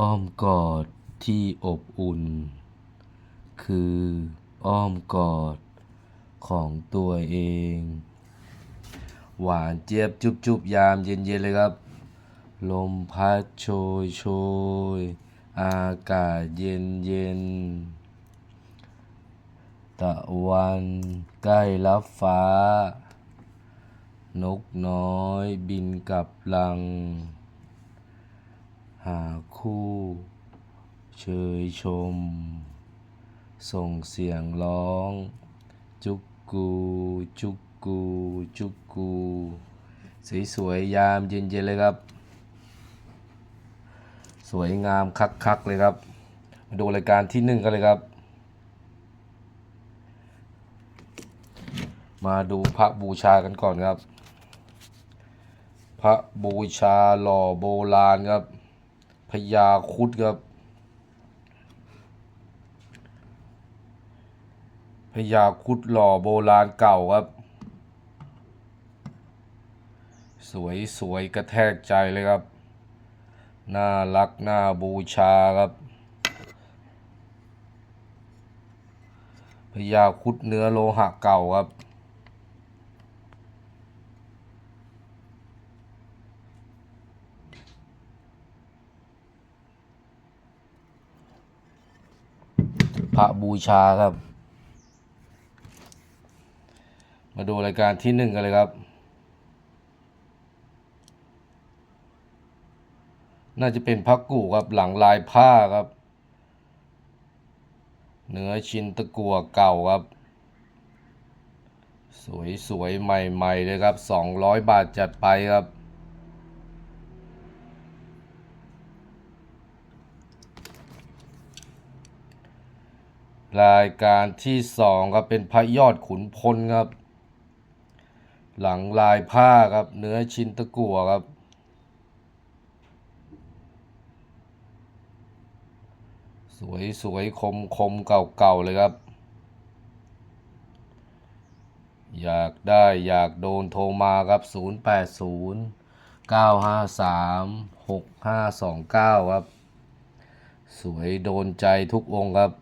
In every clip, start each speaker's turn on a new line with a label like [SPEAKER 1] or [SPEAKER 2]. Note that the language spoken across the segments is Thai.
[SPEAKER 1] อ้อมกอดที่อบอุ่น คืออ้อมกอดของตัวเอง หวานเจี๊ยบจุบจุบยามเย็นเย็นๆเลยครับ ลมพัดโชยโชย อากาศเย็นเย็น ตะวันใกล้รับฟ้า นกน้อยบินกลับลัง หาคู่ เชยชม ส่งเสียงร้อง จุกกู จุกกู จุกกูสวยๆยามเย็นๆเลยครับ สวยงามคักๆเลยครับ มาดูรายการที่หนึ่งกันเลยครับ มาดูพระบูชากันก่อนครับ พระบูชาหล่อโบราณครับ พญาคุดครับพญาคุดหล่อโบราณเก่าครับ สวยสวยกระแทกใจเลยครับ น่ารักน่าบูชาครับพญาคุดเนื้อโลหะเก่าครับ พระบูชาครับ มาดูรายการที่หนึ่งกันเลยครับ น่าจะเป็นพระกู่ครับหลังลายผ้าครับเนื้อชิ้นตะกัวเก่าครับสวยสวยๆ ใหม่ ๆ เลยครับสองร้อยบาทจัดไปครับ รายการที่สองครับเป็นพระยอดขุนพลครับ หลังลายผ้าครับเนื้อชิ้นตะกั่วครับ สวยสวยคมคมเก่าเก่าๆเลยครับ อยากได้อยากโดนโทรมาครับ 0 8 0 9 5 3 6 5 2 9 ครับ สวยโดนใจทุกองครับ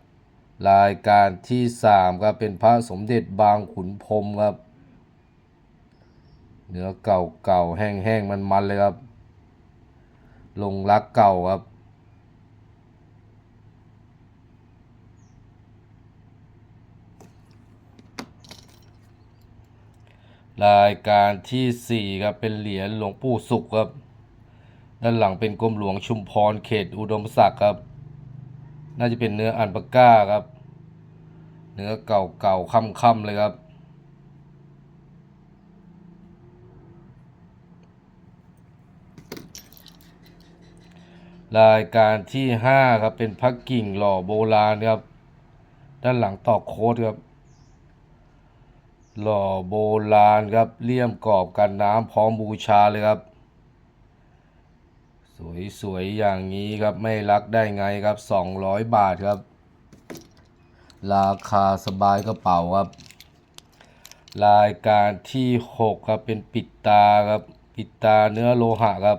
[SPEAKER 1] รายการที่สามครับเป็นพระสมเด็จบางขุนพรมครับ เนื้อเก่าเก่าแห้งแห้งมันมันๆเลยครับ ลงรักเก่าครับ รายการที่สี่ครับเป็นเหรียญหลวงปู่สุขครับ ด้านหลังเป็นกรมหลวงชุมพรเขตอุดมศักดิ์ครับ น่าจะเป็นเนื้ออันปาก้าครับ เนื้อเก่าเก่าค่ำค่ำๆเลยครับรายการที่ห้าครับเป็นพักกิ่งหล่อโบราณครับ ด้านหลังตอกโค้ดครับ หล่อโบราณครับเลี่ยมกรอบกันน้ำพร้อมบูชาเลยครับ สวยๆ อย่างนี้ครับไม่รักได้ไงครับ 200 บาทครับ ราคาสบายกระเป๋าครับ รายการที่ 6 ครับ เป็นปิดตาครับ ปิดตาเนื้อโลหะครับ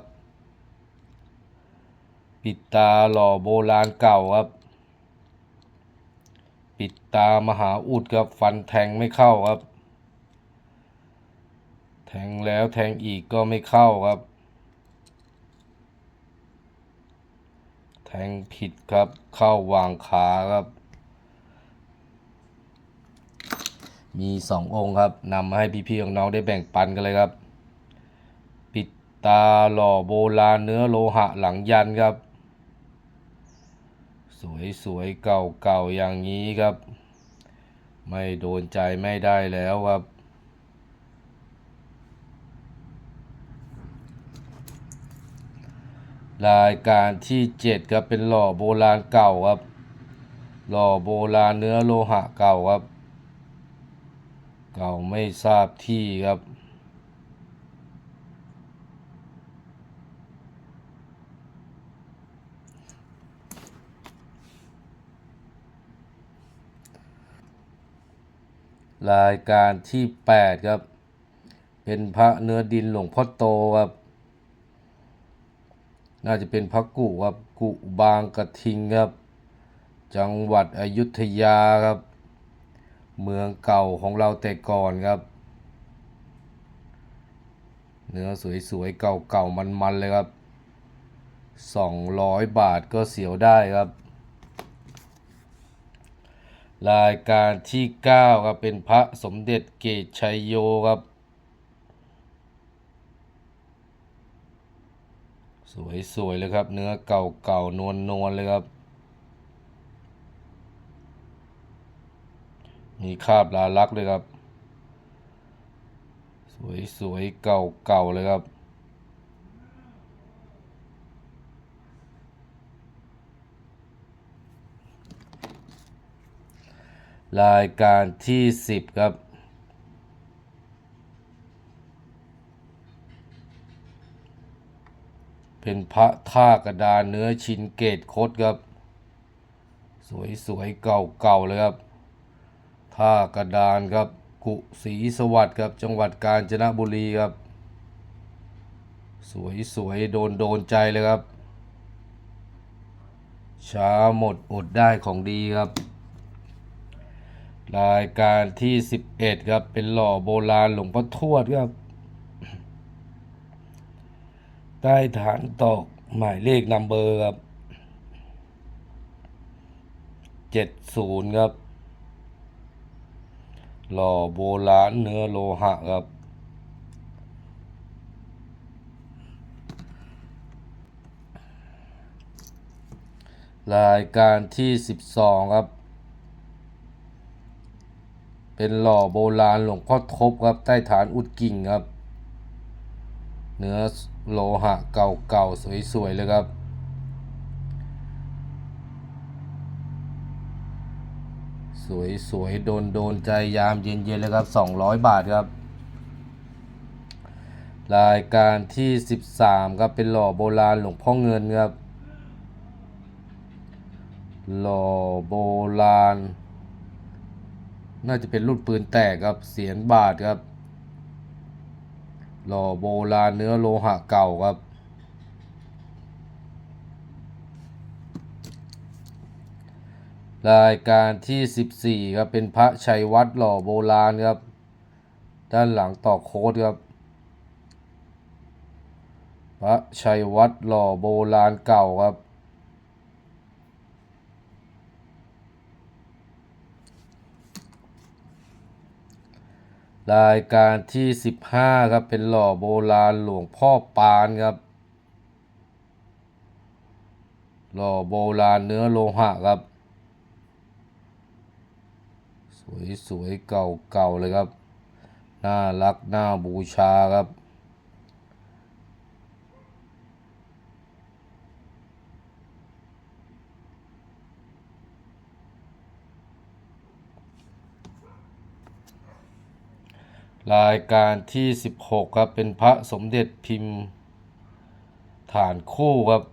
[SPEAKER 1] ปิดตาหล่อโบราณเก่าครับ ปิดตามหาอุดครับฟันแทงไม่เข้าครับ แทงแล้วแทงอีกก็ไม่เข้าครับ ทงผิดครับ เข้าวางขาครับ มีสององค์ครับนำมาให้พี่ๆน้องๆได้แบ่งปันกันเลยครับ ปิดตาหล่อโบราณเนื้อโลหะหลังยันครับ สวยๆเก่าๆอย่างนี้ครับ ไม่โดนใจไม่ได้แล้วครับ รายการที่เจ็ดครับเป็นหล่อโบราณเก่าครับ หล่อโบราณเนื้อโลหะเก่าครับ เก่าไม่ทราบที่ครับ รายการที่แปดครับ เป็นพระเนื้อดินหลวงพ่อโตครับ น่าจะเป็นพระกุครับกุบางกระทิงครับ จังหวัดอยุธยาครับ เมืองเก่าของเราแต่ก่อนครับ เนื้อสวยๆ เก่าๆ มันๆ เลยครับ 200 บาทก็เสียวได้ครับ รายการที่ 9 ครับ เป็นพระสมเด็จเกตชัยโยครับ สวยๆเลยครับ เนื้อเก่าๆนวลๆเลยครับ มีคาบลาลักษณ์เลยครับ สวยๆเก่าๆเลยครับรายการที่ 10 ครับ เป็นพระท่ากระดานเนื้อชินเกตคดครับ สวยๆเก่าๆเลยครับท่ากระดานครับกุศรีสวัสดิ์ครับจังหวัดกาญจนบุรีครับ สวยๆโดนโดนใจเลยครับ ช้าหมดอดได้ของดีครับ รายการที่ 11 ครับเป็นหล่อโบราณหลวงพ่อทวดครับ ใต้ฐานตอกหมายเลขนัมเบอร์ครับ70ครับ หล่อโบราณเนื้อโลหะครับรายการที่ 12 ครับ เป็นหล่อโบราณหลวงพ่อทบครับ ใต้ฐานอุดกิ่งครับ เนื้อโลหะเก่าๆ สวยๆ เลยครับ สวยๆ โดนโดนใจยามเย็นๆ เลยครับ 200 บาทครับ รายการที่ 13 ครับ เป็นหล่อโบราณหลวงพ่อเงินครับ หล่อโบราณ น่าจะเป็นรุ่นปืนแตกครับ เสียนบาทครับ หล่อโบราณเนื้อโลหะเก่าครับ รายการที่ 14 ครับ เป็นพระชัยวัดหล่อโบราณครับ ด้านหลังต่อโค้ดครับ พระชัยวัดหล่อโบราณเก่าครับ รายการที่ 15 ครับ เป็นหล่อโบราณหลวงพ่อปานครับ หล่อโบราณเนื้อโลหะครับ สวยๆเก่าๆเลยครับ น่ารักน่าบูชาครับ รายการที่ 16 ครับ เป็นพระสมเด็จพิมพ์ ฐานคู่ครับ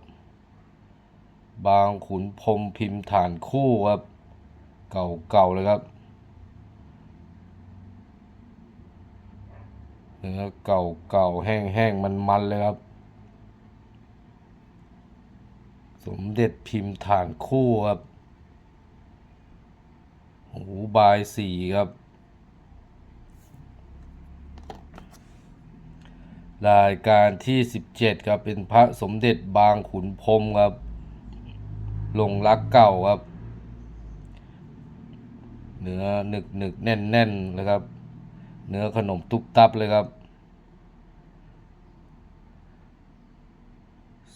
[SPEAKER 1] บางขุนพรมพิมพ์ฐานคู่ครับ เก่าๆเลยครับเนื้อเก่าๆแห้งๆมันๆเลยครับ สมเด็จพิมพ์ฐานคู่ครับ หูบายสีครับ รายการที่ 17ครับเป็นพระสมเด็จบางขุนพรมครับลงรักเก่าครับเนื้อหนึกหนึกแน่นแน่นเลยครับ เนื้อขนมตุบตับเลยครับ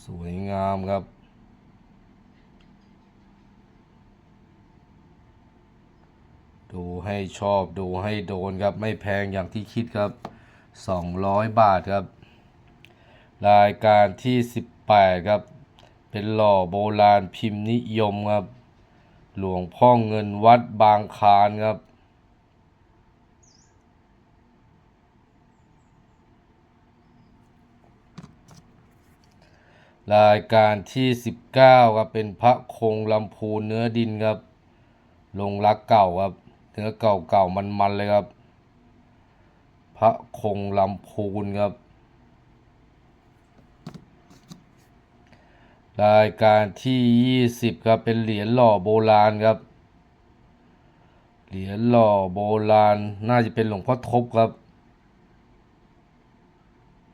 [SPEAKER 1] สวยงามครับดูให้ชอบดูให้โดนครับ ไม่แพงอย่างที่คิดครับ 200 บาทครับ รายการที่ 18 ครับ เป็นหล่อโบราณพิมพ์นิยมครับ หลวงพ่อเงินวัดบางคานครับ รายการที่ 19 ครับ เป็นพระคงลำพูนเนื้อดินครับ ลงรักเก่าครับ เนื้อเก่าเก่ามันมันๆเลยครับ พระคงลำพูนครับ รายการที่ยี่สิบครับ เป็นเหรียญหล่อโบราณครับ เหรียญหล่อโบราณ น่าจะเป็นหลวงพ่อทบครับ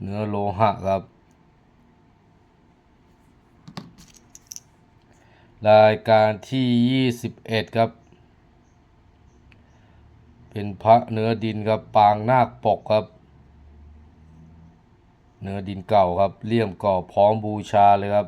[SPEAKER 1] เนื้อโลหะครับ รายการที่ยี่สิบเอ็ดครับ เป็นพระเนื้อดินครับ ปางนาคปกครับ เนื้อดินเก่าครับ เลี่ยมก่อพร้อมบูชาเลยครับ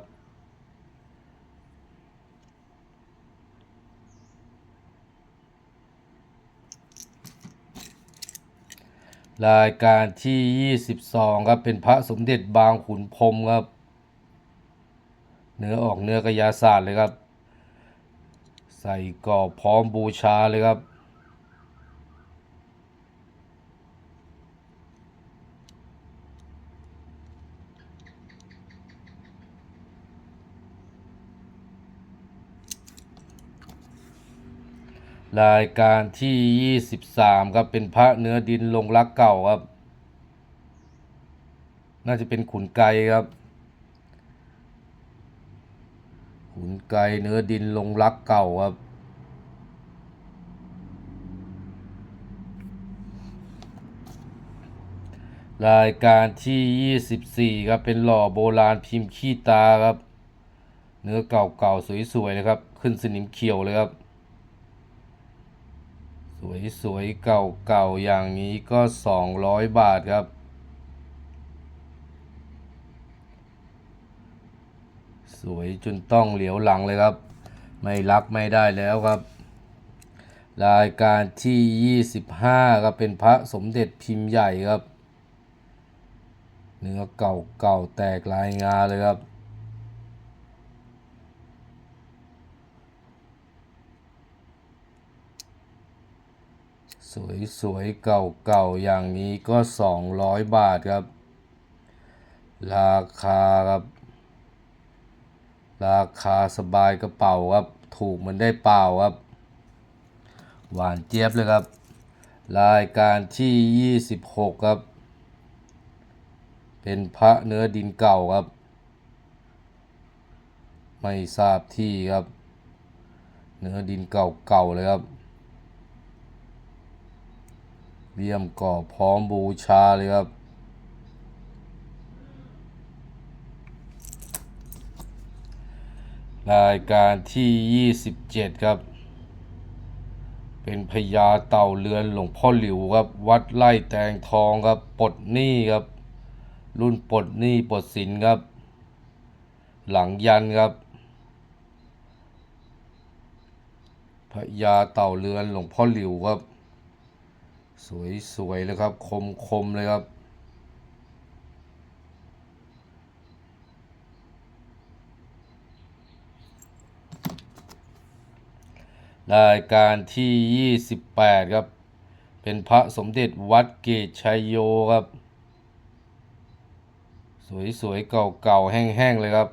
[SPEAKER 1] รายการที่ 22 ครับ เป็นพระสมเด็จบางขุนพรมครับ เนื้อออกเนื้อกระยาศาสตร์เลยครับ ใส่กรอบพร้อมบูชาเลยครับ รายการที่ 23 ครับเป็นพระเนื้อดินลงรักเก่าครับ น่าจะเป็นขุนไกครับ ขุนไกเนื้อดินลงรักเก่าครับ รายการที่ 24 ครับเป็นหล่อโบราณพิมพ์ขี้ตาครับ เนื้อเก่าๆสวยๆนะครับ ขึ้นสนิมเขียวเลยครับ สวยๆ เก่าๆ อย่างนี้ก็ 200 บาทครับ สวยจนต้องเหลียวหลังเลยครับ ไม่รักไม่ได้แล้วครับ รายการที่ 25ครับเป็นพระสมเด็จพิมพ์ใหญ่ครับ เนื้อเก่าๆ แตกลายงาเลยครับ สวยๆ เก่าๆ อย่างนี้ก็ 200 บาทครับ ราคาครับ ราคาสบายกระเป๋าครับ ถูกเหมันได้เปล่าครับ หวานเจี๊ยบเลยครับ รายการที่ 26 ครับ เป็นพระเนื้อดินเก่าครับ ไม่ทราบที่ครับ เนื้อดินเก่าๆเลยครับ เลี่ยมก่อพร้อมบูชาเลยครับ รายการที่ 27 ครับ เป็นพญาเต่าเรือนหลวงพ่อหลิวครับ วัดไร่แตงทองครับปลดหนี้ครับ รุ่นปลดหนี้ปลดสินครับ หลังยันครับพญาเต่าเรือนหลวงพ่อหลิวครับ สวยๆเลยครับ คมๆเลยครับรายการที่ 28 ครับ เป็นพระสมเด็จวัดเกตชัยโยครับ สวยๆ เก่าๆ แห้งๆ เลยครับ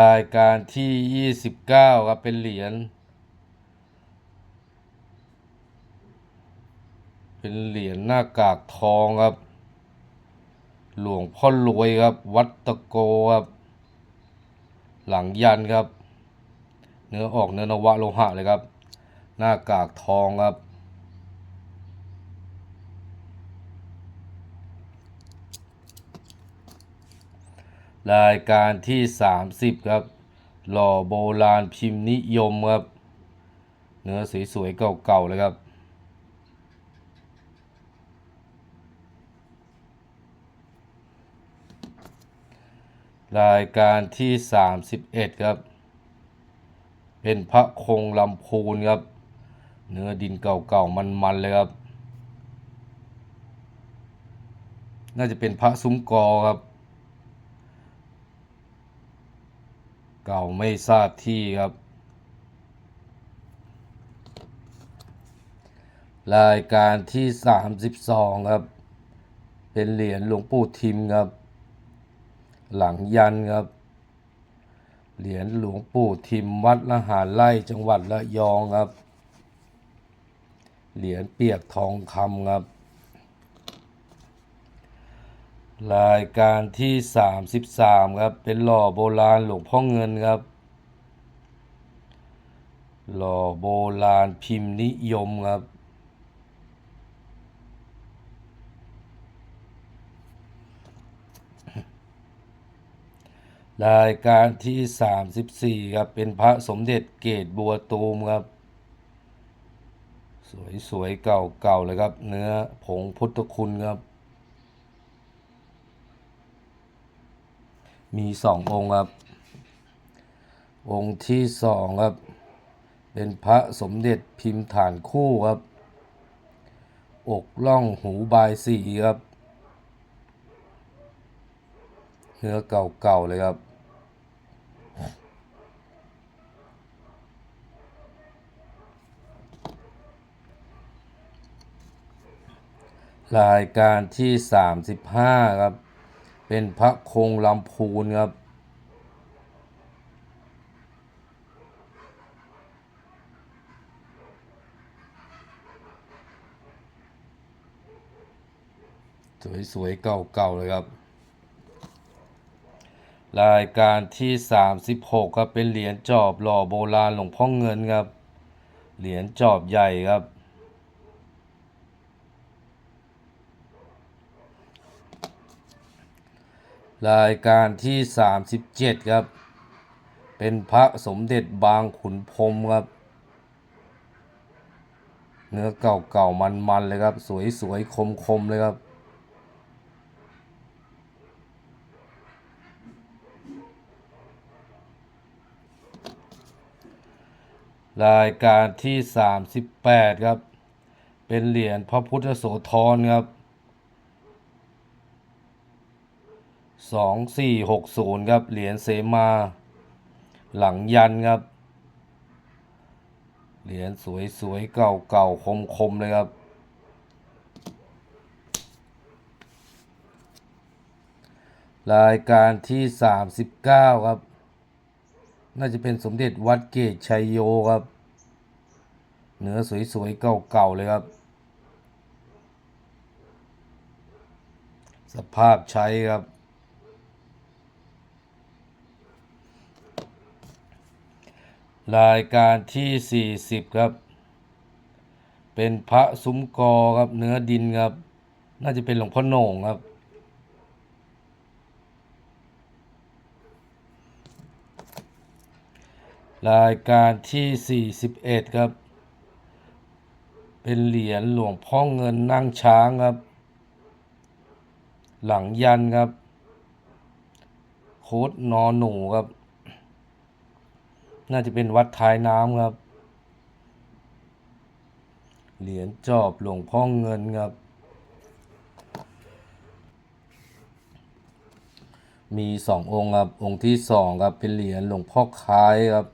[SPEAKER 1] รายการที่ 29 ครับ เป็นเหรียญ เป็นเหรียญหน้ากากทองครับ หลวงพ่อรวยครับ วัดตะโกครับ หลังยันครับ เนื้อออกเนื้อนวะโลหะเลยครับ หน้ากากทองครับ รายการที่ 30 ครับ หล่อโบราณพิมพ์นิยมครับ เนื้อสวยๆเก่าๆเลยครับรายการที่ 31 ครับ เป็นพระคงลำพูนครับ เนื้อดินเก่าๆมันๆเลยครับ น่าจะเป็นพระซุ้มกอครับ เก่าไม่ทราบที่ครับ รายการที่ 32 ครับ เป็นเหรียญหลวงปู่ทิมครับ หลังยันครับ เหรียญหลวงปู่ทิมวัดละหารไร่จังหวัดระยองครับ เหรียญเปียกทองคำครับ รายการที่สามสิบสามครับ เป็นหล่อโบราณหลวงพ่อเงินครับ หล่อโบราณพิมพ์นิยมครับ รายการที่สามสิบสี่ครับ เป็นพระสมเด็จเกตบัวตูมครับ สวยๆเก่าๆเลยครับ เนื้อผงพุทธคุณครับ มีสององค์ครับ องค์ที่สองครับ เป็นพระสมเด็จพิมพ์ฐานคู่ครับ อกล่องหูบายสีครับเนื้อเก่าๆเลยครับรายการที่สามสิบห้าครับ เป็นพระคงลำพูนครับ สวยๆ เก่าๆ เลยครับ รายการที่ 36 ครับ เป็นเหรียญจอบหล่อโบราณหลวงพ่อเงินครับ เหรียญจอบใหญ่ครับ รายการที่ 37 ครับ เป็นพระสมเด็จบางขุนพรมครับ เนื้อเก่าๆมันๆเลยครับ สวยๆคมๆเลยครับรายการที่ 38 ครับ เป็นเหรียญพระพุทธโสธรครับ 2460 ครับ เหรียญเสมา หลังยันครับ เหรียญสวยๆ เก่าๆ คมๆ เลยครับ รายการที่ 39 ครับ น่าจะเป็นสมเด็จวัดเกตชัยโยครับ เนื้อสวยๆ เก่าๆ เลยครับสภาพใช้ครับ รายการที่ 40 ครับ เป็นพระซุ้มกอครับ เนื้อดินครับ น่าจะเป็นหลวงพ่อโหน่งครับ รายการที่ 41 ครับ เป็นเหรียญหลวงพ่อเงินนั่งช้างครับ หลังยันครับ โคดนอหนูครับ น่าจะเป็นวัดท้ายน้ำครับ เหรียญจอบหลวงพ่อเงินครับ มีสององค์ครับ องค์ที่สองครับเป็นเหรียญหลวงพ่อคล้ายครับ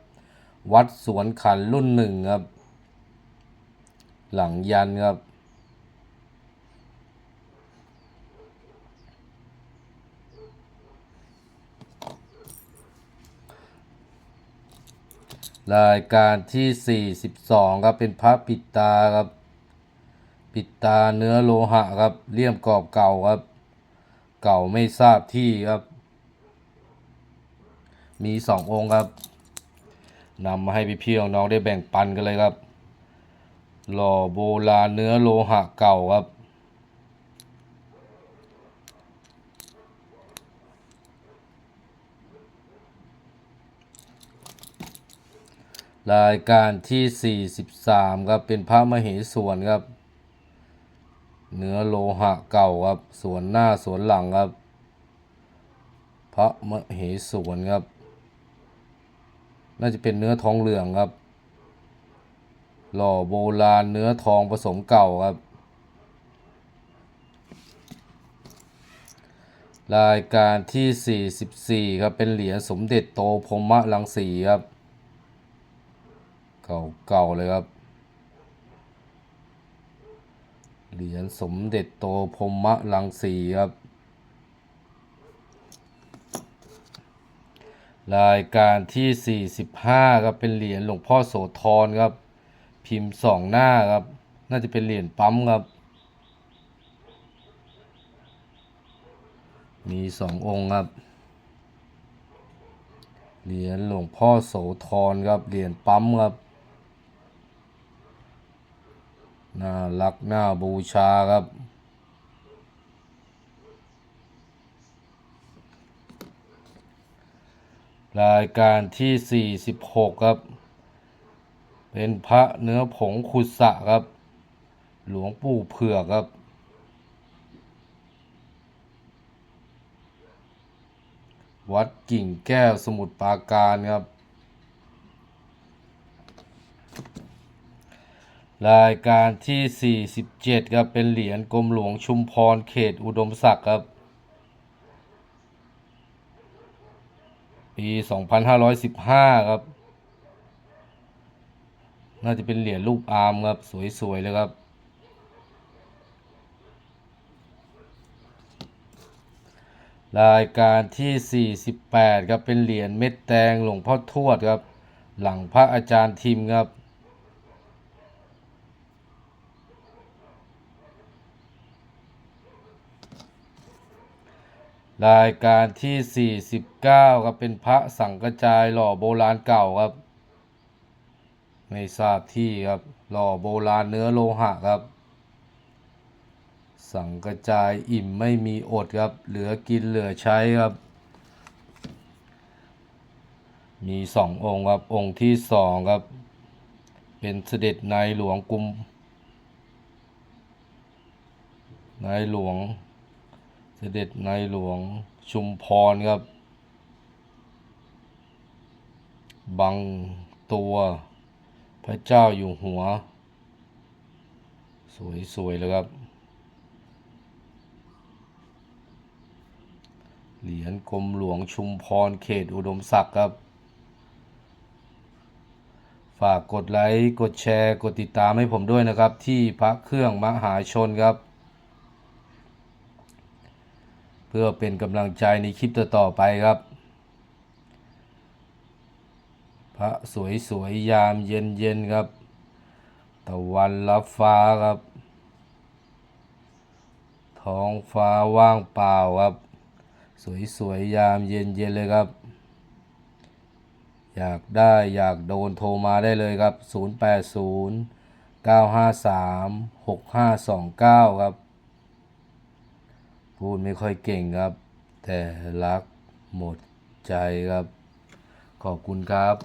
[SPEAKER 1] วัดสวนขันรุ่นหนึ่งครับ หลังยันครับ รายการที่ 42 ครับ เป็นพระปิดตาครับ ปิดตาเนื้อโลหะครับเลี่ยมกรอบเก่าครับ เก่าไม่ทราบที่ครับ มีสององค์ครับนำมาให้พี่พี่ๆน้องได้แบ่งปันกันเลยครับ หล่อโบราณเนื้อโลหะเก่าครับ รายการที่ 43 ครับ เป็นพระมเหสวนครับ เนื้อโลหะเก่าครับส่วนหน้าส่วนหลังครับ พระมเหสวนครับ น่าจะเป็นเนื้อทองเหลืองครับ หล่อโบราณเนื้อทองผสมเก่าครับ รายการที่ 44 ครับ เป็นเหรียญสมเด็จโตพรหมรังสีครับ เก่าๆเลยครับ เหรียญสมเด็จโตพรหมรังสีครับ รายการที่ 45ครับเป็นเหรียญหลวงพ่อโสธรครับ พิมพ์สองหน้าครับ น่าจะเป็นเหรียญปั๊มครับ มีสององค์ครับเหรียญหลวงพ่อโสธรครับ เหรียญปั๊มครับ น่ารักน่าบูชาครับรายการที่ 46 ครับ เป็นพระเนื้อผงขุดสะครับ หลวงปู่เผือกครับ วัดกิ่งแก้วสมุทรปราการครับ รายการที่ 47 ครับ เป็นเหรียญกรมหลวงชุมพรเขตอุดมศักดิ์ครับ ปี 2515 ครับ น่าจะเป็นเหรียญรูปอาร์มครับ สวย ๆ เลยครับ รายการที่ 48 ครับ เป็นเหรียญเม็ดแตงหลวงพ่อทวดครับ หลังพระอาจารย์ทิมครับ รายการที่ 49 ครับ เป็นพระสังกระจายหล่อโบราณเก่าครับ ไม่ทราบที่ครับ หล่อโบราณเนื้อโลหะครับ สังกระจายอิ่มไม่มีอดครับ เหลือกินเหลือใช้ครับ มีสององค์ครับ องค์ที่สองครับ เป็นเสด็จในหลวงกุม ในหลวง สด็จในหลวงชุมพรครับ บังตัวพระเจ้าอยู่หัว สวยๆเลยครับ เหรียญกรมหลวงชุมพรเขตอุดมศักดิ์ครับ ฝากกดไลค์ กดแชร์ กดติดตามให้ผมด้วยนะครับ ที่พระเครื่องมหาชนครับ เพื่อเป็นกำลังใจในคลิปต่อๆไปครับ พระสวยๆยามเย็นๆครับ ตะวันรับฟ้าครับ ท้องฟ้าว่างเปล่าครับ สวยๆยามเย็นๆเลยครับ อยากได้อยากโดนโทรมาได้เลยครับ 080 953 6529 ครับ พูดไม่ค่อยเก่งครับ แต่รักหมดใจครับ ขอบคุณครับ